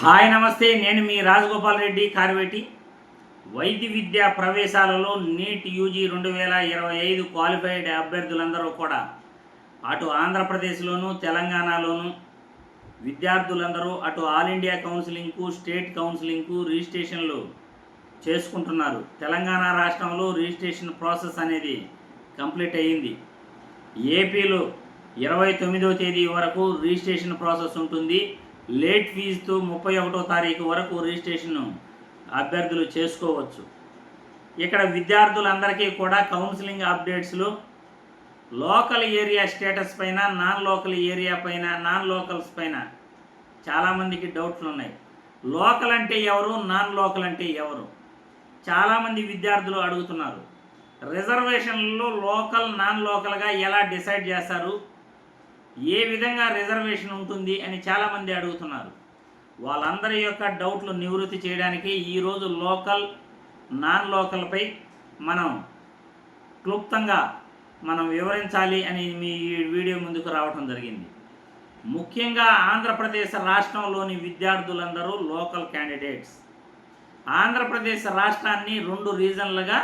Hi నమస్తే. నేను మీ రాజగోపాల్ రెడ్డి కార్వేటి. వైద్య విద్యా ప్రవేశాలలో నీట్ యూజీ రెండు వేల ఇరవై ఐదు క్వాలిఫైడ్ అభ్యర్థులందరూ కూడా అటు ఆంధ్రప్రదేశ్లోను తెలంగాణలోను విద్యార్థులందరూ అటు ఆల్ ఇండియా కౌన్సిలింగ్కు స్టేట్ కౌన్సిలింగ్కు రిజిస్ట్రేషన్లు చేసుకుంటున్నారు. తెలంగాణ రాష్ట్రంలో రిజిస్ట్రేషన్ ప్రాసెస్ అనేది కంప్లీట్ అయ్యింది. ఏపీలో ఇరవై తొమ్మిదవ తేదీ వరకు రిజిస్ట్రేషన్ ప్రాసెస్ ఉంటుంది. లేట్ ఫీజుతో ముప్పై ఒకటో తారీఖు వరకు రిజిస్ట్రేషన్ అభ్యర్థులు చేసుకోవచ్చు. ఇక్కడ విద్యార్థులందరికీ కూడా కౌన్సిలింగ్ అప్డేట్స్లో లోకల్ ఏరియా స్టేటస్ పైన నాన్ లోకల్ ఏరియా పైన నాన్ లోకల్స్ పైన చాలామందికి డౌట్లు ఉన్నాయి లోకల్ అంటే ఎవరు నాన్ లోకల్ అంటే ఎవరు? చాలామంది విద్యార్థులు అడుగుతున్నారు. రిజర్వేషన్లు లోకల్ నాన్ లోకల్గా ఎలా డిసైడ్ చేస్తారు? ఏ విధంగా రిజర్వేషన్ ఉంటుంది అని చాలామంది అడుగుతున్నారు. వాళ్ళందరి యొక్క డౌట్లు నివృత్తి చేయడానికి ఈరోజు లోకల్ నాన్ లోకల్పై మనం క్లుప్తంగా మనం వివరించాలి అని మీ వీడియో ముందుకు రావడం జరిగింది. ముఖ్యంగా ఆంధ్రప్రదేశ్ రాష్ట్రంలోని విద్యార్థులందరూ లోకల్ క్యాండిడేట్స్ ఆంధ్రప్రదేశ్ రాష్ట్రాన్ని రెండు రీజన్లుగా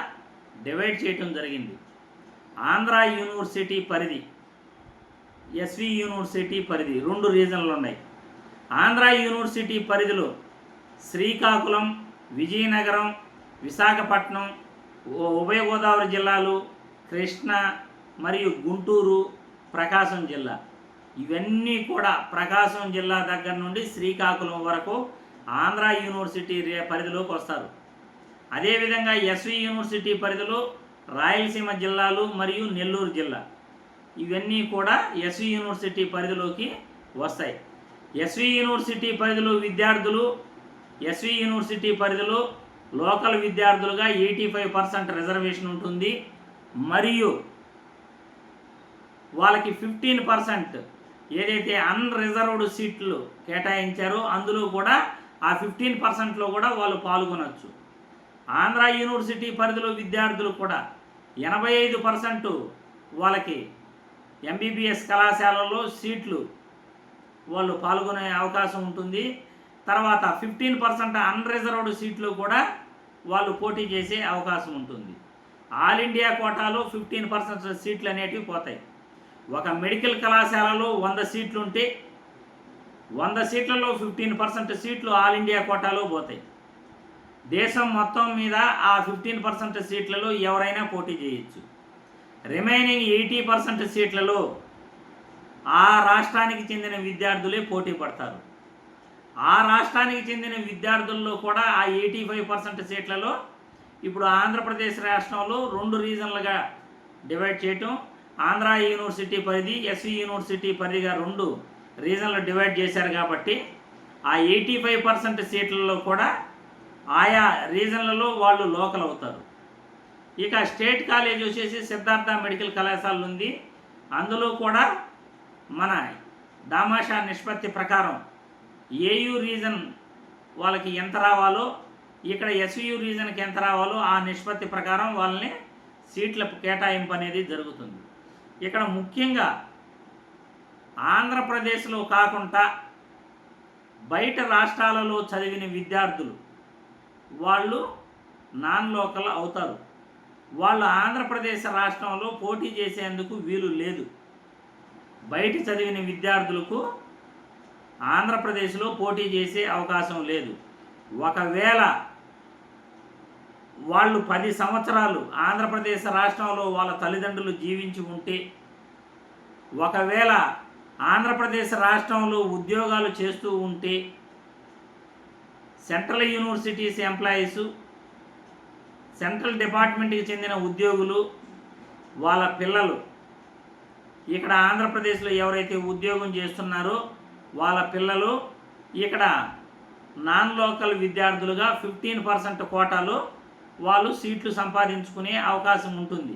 డివైడ్ చేయటం జరిగింది. ఆంధ్ర యూనివర్సిటీ పరిధి ఎస్వి యూనివర్సిటీ పరిధి రెండు రీజన్లు ఉన్నాయి ఆంధ్ర యూనివర్సిటీ పరిధిలో శ్రీకాకుళం విజయనగరం విశాఖపట్నం ఉభయ గోదావరి జిల్లాలు కృష్ణా మరియు గుంటూరు ప్రకాశం జిల్లా. ఇవన్నీ కూడా ప్రకాశం జిల్లా దగ్గర నుండి శ్రీకాకుళం వరకు ఆంధ్ర యూనివర్సిటీ పరిధిలోకి వస్తారు. అదేవిధంగా ఎస్వి యూనివర్సిటీ పరిధిలో రాయలసీమ జిల్లాలు మరియు నెల్లూరు జిల్లా. ఇవన్నీ కూడా ఎస్వి యూనివర్సిటీ పరిధిలోకి వస్తాయి. ఎస్వి యూనివర్సిటీ పరిధిలో విద్యార్థులు ఎస్వి యూనివర్సిటీ పరిధిలో లోకల్ విద్యార్థులుగా ఎయిటీ ఫైవ్ పర్సెంట్ రిజర్వేషన్ ఉంటుంది. మరియు వాళ్ళకి ఫిఫ్టీన్ పర్సెంట్ ఏదైతే అన్రిజర్వ్డ్ సీట్లు కేటాయించారో అందులో కూడా ఆ ఫిఫ్టీన్ పర్సెంట్లో కూడా వాళ్ళు పాల్గొనవచ్చు ఆంధ్ర యూనివర్సిటీ పరిధిలో విద్యార్థులు కూడా ఎనభై ఐదు పర్సెంట్ వాళ్ళకి ఎంబీబీఎస్ కళాశాలలో సీట్లు వాళ్ళు పాల్గొనే అవకాశం ఉంటుంది. తర్వాత ఫిఫ్టీన్ పర్సెంట్ అన్రిజర్వ్డ్ సీట్లు కూడా వాళ్ళు పోటీ చేసే అవకాశం ఉంటుంది. ఆల్ ఇండియా కోటాలో ఫిఫ్టీన్ పర్సెంట్ సీట్లు అనేటివి పోతాయి. ఒక మెడికల్ కళాశాలలో వంద సీట్లు ఉంటే వంద సీట్లలో ఫిఫ్టీన్ పర్సెంట్ సీట్లు ఆల్ ఇండియా కోటాలో పోతాయి. దేశం మొత్తం మీద ఆ ఫిఫ్టీన్ పర్సెంట్ సీట్లలో ఎవరైనా పోటీ చేయొచ్చు. రిమైనింగ్ ఎయిటీ పర్సెంట్ సీట్లలో ఆ రాష్ట్రానికి చెందిన విద్యార్థులే పోటీ పడతారు. ఆ రాష్ట్రానికి చెందిన విద్యార్థుల్లో కూడా ఆ ఎయిటీ ఫైవ్ పర్సెంట్ సీట్లలో ఇప్పుడు ఆంధ్రప్రదేశ్ రాష్ట్రంలో రెండు రీజన్లుగా డివైడ్ చేయటం. ఆంధ్ర యూనివర్సిటీ పరిధి ఎస్వి యూనివర్సిటీ పరిధిగా రెండు రీజన్లు డివైడ్ చేశారు కాబట్టి ఆ ఎయిటీ ఫైవ్ పర్సెంట్ సీట్లలో కూడా ఆయా రీజన్లలో వాళ్ళు లోకల్ అవుతారు. ఇక స్టేట్ కాలేజ్ వచ్చేసి సిద్ధార్థ మెడికల్ కళాశాల ఉంది. అందులో కూడా మన దామాషా నిష్పత్తి ప్రకారం ఏయు రీజన్ వాళ్ళకి ఎంత రావాలో ఇక్కడ ఎస్యు రీజన్కి ఎంత రావాలో ఆ నిష్పత్తి ప్రకారం వాళ్ళని సీట్ల కేటాయింపు అనేది జరుగుతుంది. ఇక్కడ ముఖ్యంగా ఆంధ్రప్రదేశ్లో కాకుండా బయట రాష్ట్రాలలో చదివిన విద్యార్థులు వాళ్ళు నాన్ లోకల్ అవుతారు. వాళ్ళు ఆంధ్రప్రదేశ్ రాష్ట్రంలో పోటీ చేసేందుకు వీలు లేదు. బయట చదివిన విద్యార్థులకు ఆంధ్రప్రదేశ్లో పోటీ చేసే అవకాశం లేదు. ఒకవేళ వాళ్ళు పది సంవత్సరాలు ఆంధ్రప్రదేశ్ రాష్ట్రంలో వాళ్ళ తల్లిదండ్రులు జీవించి ఉంటే ఒకవేళ ఆంధ్రప్రదేశ్ రాష్ట్రంలో ఉద్యోగాలు చేస్తూ ఉంటే సెంట్రల్ యూనివర్సిటీస్ ఎంప్లాయీసు సెంట్రల్ డిపార్ట్మెంట్కి చెందిన ఉద్యోగులు వాళ్ళ పిల్లలు. ఇక్కడ ఆంధ్రప్రదేశ్లో ఎవరైతే ఉద్యోగం చేస్తున్నారో వాళ్ళ పిల్లలు ఇక్కడ నాన్ లోకల్ విద్యార్థులుగా ఫిఫ్టీన్ పర్సెంట్ కోటాలో వాళ్ళు సీట్లు సంపాదించుకునే అవకాశం ఉంటుంది.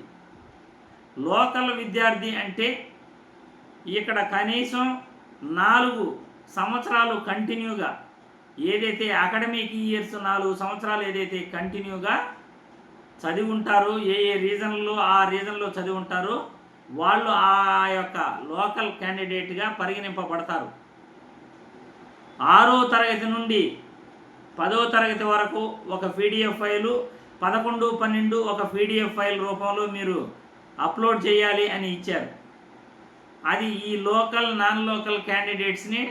లోకల్ విద్యార్థి అంటే ఇక్కడ కనీసం నాలుగు సంవత్సరాలు కంటిన్యూగా ఏదైతే అకాడమిక్ ఇయర్స్ నాలుగు సంవత్సరాలు ఏదైతే కంటిన్యూగా చదివి ఉంటారు ఏ ఏ రీజన్లో ఆ రీజన్లో చదివి ఉంటారో వాళ్ళు ఆ యొక్క లోకల్ క్యాండిడేట్గా పరిగణింపబడతారు. ఆరో తరగతి నుండి పదో తరగతి వరకు ఒక పీడిఎఫ్ ఫైలు పదకొండు పన్నెండు ఒక పీడిఎఫ్ ఫైల్ రూపంలో మీరు అప్లోడ్ చేయాలి అని ఇచ్చారు. అది ఈ లోకల్ నాన్ లోకల్ క్యాండిడేట్స్ని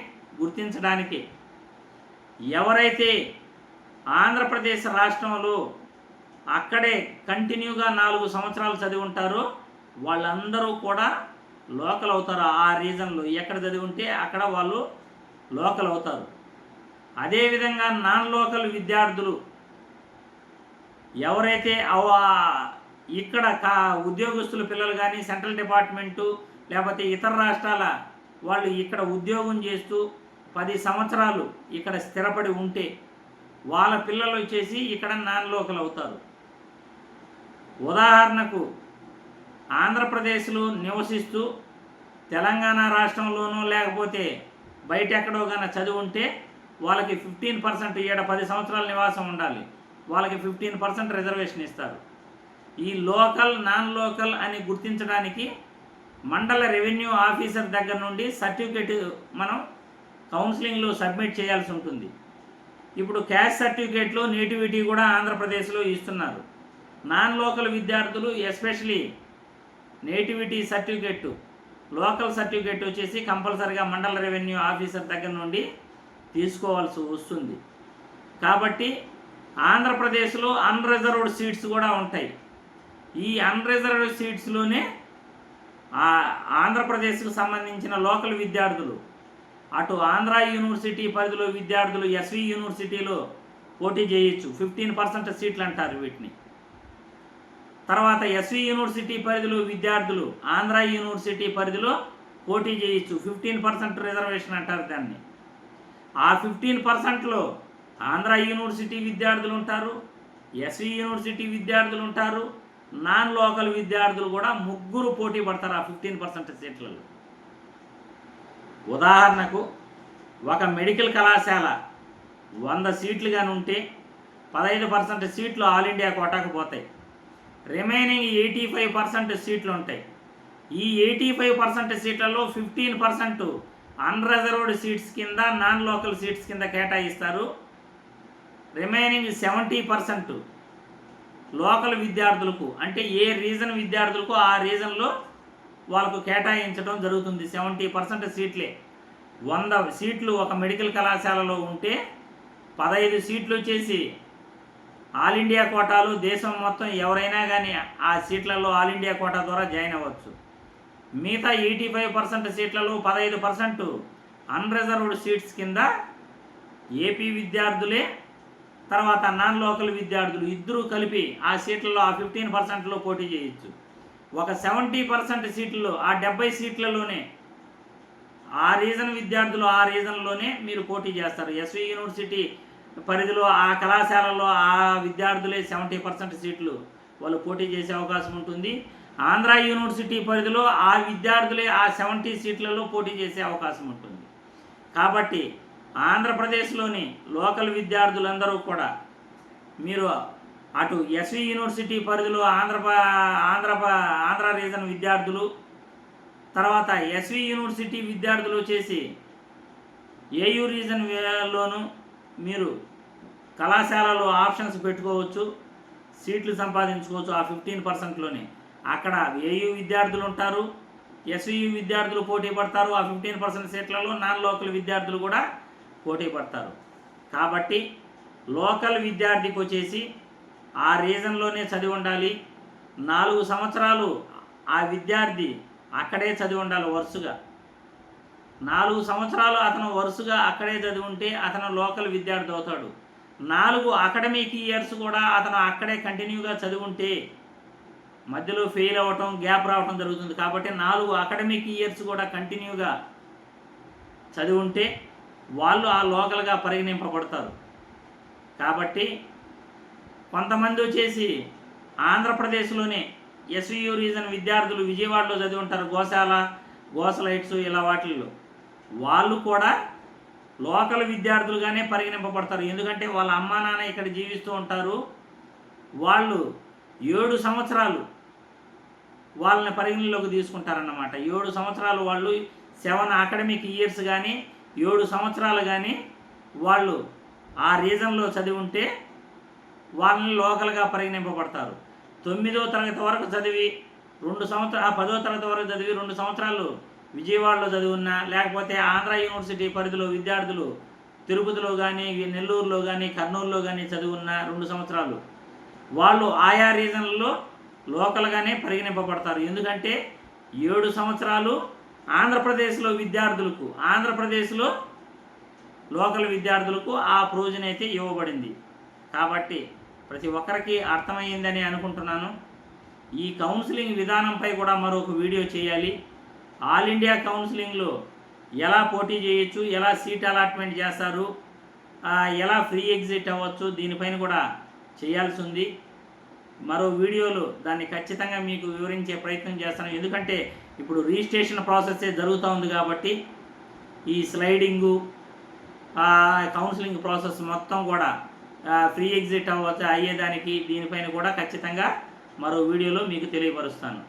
గుర్తించడానికి. ఎవరైతే ఆంధ్రప్రదేశ్ రాష్ట్రంలో అక్కడే కంటిన్యూగా నాలుగు సంవత్సరాలు చదివి ఉంటారో వాళ్ళందరూ కూడా లోకల్ అవుతారు ఆ రీజన్లో. ఎక్కడ చదివి ఉంటే అక్కడ వాళ్ళు లోకల్ అవుతారు. అదేవిధంగా నాన్ లోకల్ విద్యార్థులు ఎవరైతే ఇక్కడ కా ఉద్యోగస్తుల పిల్లలు కానీ సెంట్రల్ డిపార్ట్మెంటు లేకపోతే ఇతర రాష్ట్రాల వాళ్ళు ఇక్కడ ఉద్యోగం చేస్తూ పది సంవత్సరాలు ఇక్కడ స్థిరపడి ఉంటే వాళ్ళ పిల్లలు వచ్చేసి ఇక్కడ నాన్ లోకల్ అవుతారు. ఉదాహరణకు ఆంధ్రప్రదేశ్లో నివసిస్తూ తెలంగాణ రాష్ట్రంలోనూ లేకపోతే బయట ఎక్కడో కానీ చదువు ఉంటే వాళ్ళకి ఫిఫ్టీన్ పర్సెంట్ ఏడ పది సంవత్సరాల నివాసం ఉండాలి. వాళ్ళకి ఫిఫ్టీన్ పర్సెంట్ రిజర్వేషన్ ఇస్తారు. ఈ లోకల్ నాన్ లోకల్ అని గుర్తించడానికి మండల రెవెన్యూ ఆఫీసర్ దగ్గర నుండి సర్టిఫికెట్ మనం కౌన్సిలింగ్లో సబ్మిట్ చేయాల్సి ఉంటుంది. ఇప్పుడు క్యాస్ట్ సర్టిఫికేట్లు నేటివిటీ కూడా ఆంధ్రప్రదేశ్లో ఇస్తున్నారు. నాన్ లోకల్ విద్యార్థులు especially nativity certificate local certificate వచ్చేసి కంపల్సరిగా మండల రెవెన్యూ ఆఫీసర్ దగ్గర నుండి తీసుకోవాల్సి వస్తుంది. కాబట్టి ఆంధ్రప్రదేశ్లో అన్రిజర్వ్డ్ సీట్స్ కూడా ఉంటాయి. ఈ అన్రిజర్వ్డ్ సీట్స్లోనే ఆంధ్రప్రదేశ్కు సంబంధించిన లోకల్ విద్యార్థులు అటు ఆంధ్ర యూనివర్సిటీ పరిధిలో విద్యార్థులు ఎస్వి యూనివర్సిటీలో పోటీ చేయొచ్చు. ఫిఫ్టీన్ పర్సెంట్ సీట్లు అంటారు వీటిని. తర్వాత ఎస్వి యూనివర్సిటీ పరిధిలో విద్యార్థులు ఆంధ్ర యూనివర్సిటీ పరిధిలో పోటీ చేయొచ్చు ఫిఫ్టీన్ పర్సెంట్ రిజర్వేషన్ అంటారు దాన్ని. ఆ ఫిఫ్టీన్ పర్సెంట్లో ఆంధ్ర యూనివర్సిటీ విద్యార్థులు ఉంటారు ఎస్వి యూనివర్సిటీ విద్యార్థులు ఉంటారు నాన్ లోకల్ విద్యార్థులు కూడా ముగ్గురు పోటీ పడతారు ఆ ఫిఫ్టీన్ పర్సెంట్ సీట్లలో. ఉదాహరణకు ఒక మెడికల్ కళాశాల వంద సీట్లు కానీ ఉంటే పదహైదు పర్సెంట్ సీట్లు ఆల్ ఇండియా కోటాకు పోతాయి. రిమైనింగ్ ఎయిటీ ఫైవ్ పర్సెంట్ సీట్లు ఉంటాయి. ఈ ఎయిటీ ఫైవ్ పర్సెంట్ సీట్లలో ఫిఫ్టీన్ పర్సెంట్ అన్రిజర్వ్డ్ సీట్స్ కింద నాన్ లోకల్ సీట్స్ కింద కేటాయిస్తారు. రిమైనింగ్ సెవెంటీ పర్సెంట్ లోకల్ విద్యార్థులకు అంటే ఏ రీజన్ విద్యార్థులకు ఆ రీజన్లో వాళ్ళకు కేటాయించడం జరుగుతుంది. సెవెంటీ పర్సెంట్ సీట్లే వంద సీట్లు ఒక మెడికల్ కళాశాలలో ఉంటే పదహైదు సీట్లు వచ్చేసి ఆల్ ఇండియా కోటాలు దేశం మొత్తం ఎవరైనా కానీ ఆ సీట్లలో ఆల్ ఇండియా కోటా ద్వారా జాయిన్ అవ్వచ్చు. మిగతా ఎయిటీ ఫైవ్ పర్సెంట్ సీట్లలో పదహైదు పర్సెంట్ అన్రిజర్వ్డ్ సీట్స్ కింద ఏపీ విద్యార్థులే తర్వాత నాన్ లోకల్ విద్యార్థులు ఇద్దరూ కలిపి ఆ సీట్లలో ఆ ఫిఫ్టీన్ పర్సెంట్లో పోటీ చేయొచ్చు. ఒక సెవెంటీ పర్సెంట్ సీట్లలో ఆ డెబ్బై సీట్లలోనే ఆ రీజన్ విద్యార్థులు ఆ రీజన్లోనే మీరు పోటీ చేస్తారు. ఎస్వి యూనివర్సిటీ పరిధిలో ఆ కళాశాలలో ఆ విద్యార్థులే సెవెంటీ పర్సెంట్ సీట్లు వాళ్ళు పోటీ చేసే అవకాశం ఉంటుంది. ఆంధ్ర యూనివర్సిటీ పరిధిలో ఆ విద్యార్థులే ఆ సెవెంటీ సీట్లలో పోటీ చేసే అవకాశం ఉంటుంది. కాబట్టి ఆంధ్రప్రదేశ్లోని లోకల్ విద్యార్థులందరూ కూడా మీరు అటు ఎస్వి యూనివర్సిటీ పరిధిలో ఆంధ్ర ఆంధ్ర ఆంధ్ర రీజన్ విద్యార్థులు తర్వాత ఎస్వి యూనివర్సిటీ విద్యార్థులు వచ్చేసి ఏయూ రీజన్లోనూ మీరు కళాశాలలో ఆప్షన్స్ పెట్టుకోవచ్చు సీట్లు సంపాదించుకోవచ్చు ఆ ఫిఫ్టీన్ పర్సెంట్లోనే. అక్కడ ఏయూ విద్యార్థులు ఉంటారు ఎస్యు విద్యార్థులు పోటీ పడతారు ఆ ఫిఫ్టీన్ పర్సెంట్ సీట్లలో నాన్ లోకల్ విద్యార్థులు కూడా పోటీ పడతారు. కాబట్టి లోకల్ విద్యార్థికి వచ్చేసి ఆ రీజన్లోనే చదివి ఉండాలి. నాలుగు సంవత్సరాలు ఆ విద్యార్థి అక్కడే చదివి ఉండాలి వరుసగా. నాలుగు సంవత్సరాలు అతను వరుసగా అక్కడే చదివి ఉంటే అతను లోకల్ విద్యార్థి అవుతాడు. నాలుగు అకాడమిక్ ఇయర్స్ కూడా అతను అక్కడే కంటిన్యూగా చదివి ఉంటే మధ్యలో ఫెయిల్ అవ్వటం గ్యాప్ రావటం జరుగుతుంది. కాబట్టి నాలుగు అకాడమిక్ ఇయర్స్ కూడా కంటిన్యూగా చదివి ఉంటే వాళ్ళు ఆ లోకల్గా పరిగణింపబడతారు. కాబట్టి కొంతమంది వచ్చేసి ఆంధ్రప్రదేశ్లోనే ఎస్వియు రీజన్ విద్యార్థులు విజయవాడలో చదివి ఉంటారు గోశాల గోసలైట్స్ ఇలా వాటిల్లో. వాళ్ళు కూడా లోకల్ విద్యార్థులుగానే పరిగణింపబడతారు. ఎందుకంటే వాళ్ళ అమ్మా నాన్న ఇక్కడ జీవిస్తూ ఉంటారు. వాళ్ళు ఏడు సంవత్సరాలు వాళ్ళని పరిగణలోకి తీసుకుంటారన్నమాట. ఏడు సంవత్సరాలు వాళ్ళు సెవెన్ అకాడమిక్ ఇయర్స్ కానీ ఏడు సంవత్సరాలు కానీ వాళ్ళు ఆ రీజన్లో చదివి ఉంటే వాళ్ళని లోకల్గా పరిగణింపబడతారు. తొమ్మిదో తరగతి వరకు చదివి రెండు సంవత్సరాలు పదో తరగతి వరకు చదివి రెండు సంవత్సరాలు విజయవాడలో చదివి ఉన్నా లేకపోతే ఆంధ్ర యూనివర్సిటీ పరిధిలో విద్యార్థులు తిరుపతిలో కానీ నెల్లూరులో కానీ కర్నూలులో కానీ చదువున్న రెండు సంవత్సరాలు. వాళ్ళు ఆయా రీజన్లలో లోకల్గానే పరిగణింపబడతారు. ఎందుకంటే ఏడు సంవత్సరాలు ఆంధ్రప్రదేశ్లో విద్యార్థులకు ఆంధ్రప్రదేశ్లో లోకల్ విద్యార్థులకు ఆ ప్రయోజనం అయితే ఇవ్వబడింది. కాబట్టి ప్రతి ఒక్కరికి అర్థమైందని అనుకుంటున్నాను. ఈ కౌన్సిలింగ్ విధానంపై కూడా మరొక వీడియో చేయాలి. ఆల్ ఇండియా కౌన్సిలింగ్లో ఎలా పోటీ చేయొచ్చు ఎలా సీట్ అలాట్మెంట్ చేస్తారు ఎలా ఫ్రీ ఎగ్జిట్ అవ్వచ్చు దీనిపైన కూడా చేయాల్సి ఉంది మరో వీడియోలో దాన్ని ఖచ్చితంగా మీకు వివరించే ప్రయత్నం చేస్తాను. ఎందుకంటే ఇప్పుడు రిజిస్ట్రేషన్ ప్రాసెస్ జరుగుతూ ఉంది కాబట్టి ఈ స్లైడింగు కౌన్సిలింగ్ ప్రాసెస్ మొత్తం కూడా ఫ్రీ ఎగ్జిట్ అవ్వచ్చు అయ్యేదానికి దీనిపైన కూడా ఖచ్చితంగా మరో వీడియోలో మీకు తెలియపరుస్తాను.